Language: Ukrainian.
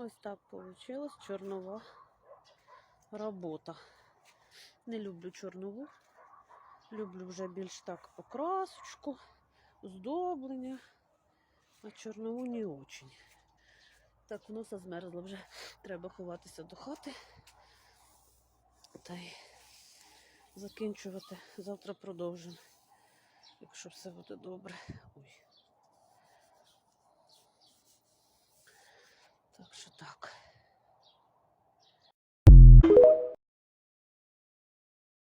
Ось так вийшло. Чорнова робота. Не люблю чорнову. Люблю вже більш так окрасочку, оздоблення, а чорнову не очень. Так, воно все вже. Треба ховатися до хати. Та й закінчувати. Завтра продовжимо. Якщо все буде добре. Ой. Так так.